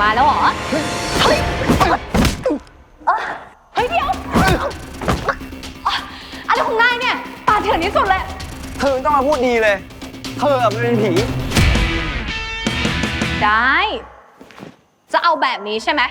มาแล้วเหรอ เฮ้ยเอ้อเฮ้ยเดี๋ยวอะอะไรของนายเนี่ย ป่าเถื่อนที่สุดเลย เธอต้องมาพูดดีเลย เธอมันเป็นผี ได้ จะเอาแบบนี้ใช่ไหม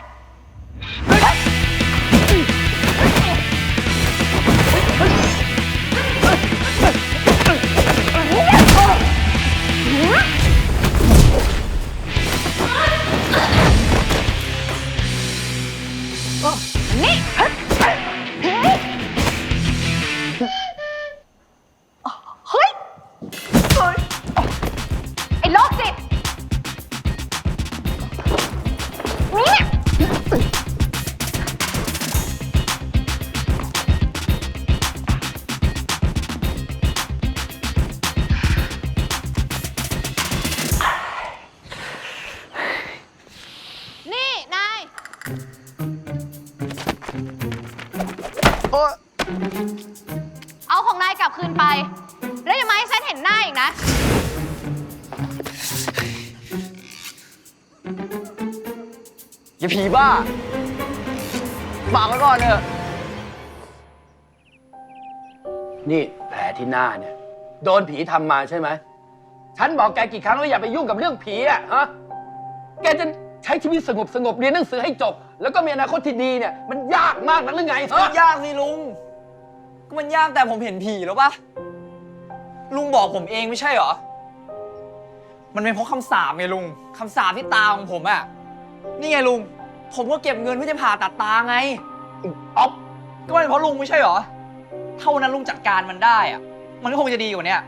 โอ๊ยเอาของนายกลับคืนไป แล้วอย่ามาให้ฉันเห็นหน้าอีกนะ อย่าผีบ้าฝากไว้ก่อนเถอะนี่แผลที่หน้าเนี่ย โดนผีทำมาใช่ไหม ฉันบอกแกกี่ครั้งว่าอย่าไปยุ่งกับเรื่องผีอะฮะ แกจะ ใช้ชีวิตสงบสงบเรียนหนังสือให้จบ แล้วก็มีอนาคตที่ดีเนี่ยมันยากมากนักหรือไงฮะยากสิลุง ก็มันยากแต่ผมเห็นผีแล้วปะลุงบอกผมเองไม่ใช่เหรอ มันเป็นเพราะคำสาปไงลุงคำสาปที่ตาของผมอะนี่ไงลุง ผมก็เก็บเงินเพื่อจะผ่าตัดตาไงอ๊อฟก็เป็นเพราะลุงไม่ใช่เหรอถ้าวันนั้นลุงจัดการมันได้อะมันก็คงจะดีกว่าเนี้ย